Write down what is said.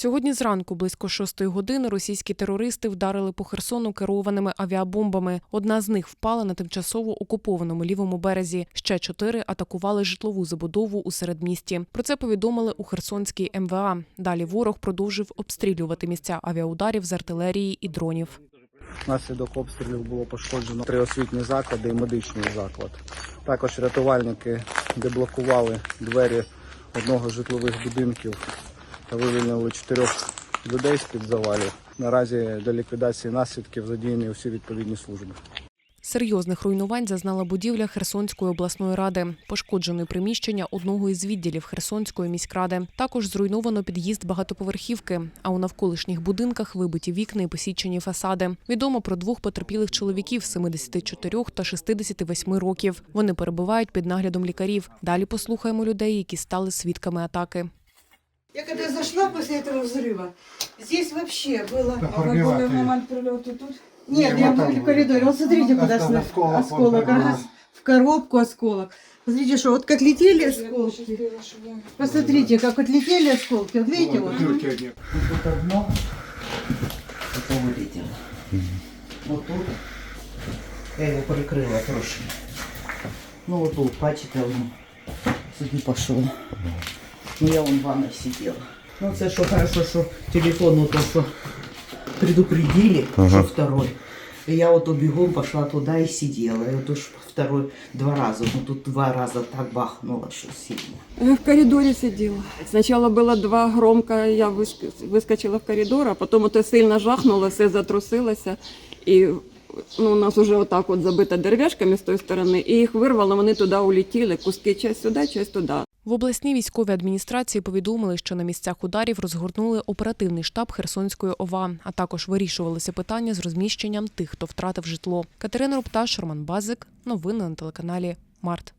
Сьогодні зранку, близько шостої години, російські терористи вдарили по Херсону керованими авіабомбами. Одна з них впала на тимчасово окупованому лівому березі. Ще чотири атакували житлову забудову у середмісті. Про це повідомили у Херсонській МВА. Далі ворог продовжив обстрілювати місця авіаударів з артилерії і дронів. Внаслідок обстрілів було пошкоджено три освітні заклади і медичний заклад. Також рятувальники деблокували двері одного з житлових будинків вивільнили чотирьох людей з-під завалів. Наразі для ліквідації наслідків задіяні усі відповідні служби. Серйозних руйнувань зазнала будівля Херсонської обласної ради, пошкоджене приміщення одного із відділів Херсонської міськради. Також зруйновано під'їзд багатоповерхівки. А у навколишніх будинках вибиті вікна і посічені фасади. Відомо про двох потерпілих чоловіків 74 та 68 років. Вони перебувають під наглядом лікарів. Далі послухаємо людей, які стали свідками атаки. Я когда зашла после этого взрыва, здесь вообще было... А момент прилета тут? Не, Нет, я там в коридоре. Вот смотрите, куда там сна- осколок, он осколок. ага. пробил. В коробку осколок. Смотрите, что вот как летели осколки. Посмотрите, как вот летели осколки. Вот видите, вот. Дырки одни. Вот тут одно, это вылетело. Вот тут я его прикрыла трошки. Ну вот тут, бачите, воно сюди пошло. Ну я вон в ванной сидела. Ну це що хорошо, що телефон, ну то що предупредили, що второй. И я вот бегом пошла туда и сидела. И вот уж второй два раза. Ну тут два раза так бахнуло, что сильно. В коридоре сидела. Сначала было два громко, я выск- выскочила в коридор, а потом это сильно жахнуло, все затрусилося. І ну, у нас уже отак от забито дерев'яшками з тої сторони, і їх вирвало, вони туди улетіли, куски часть сюди, часть туди. В обласній військовій адміністрації повідомили, що на місцях ударів розгорнули оперативний штаб Херсонської ОВА, а також вирішувалися питання з розміщенням тих, хто втратив житло. Катерина Рупташ, Роман Базик. Новини на телеканалі Март.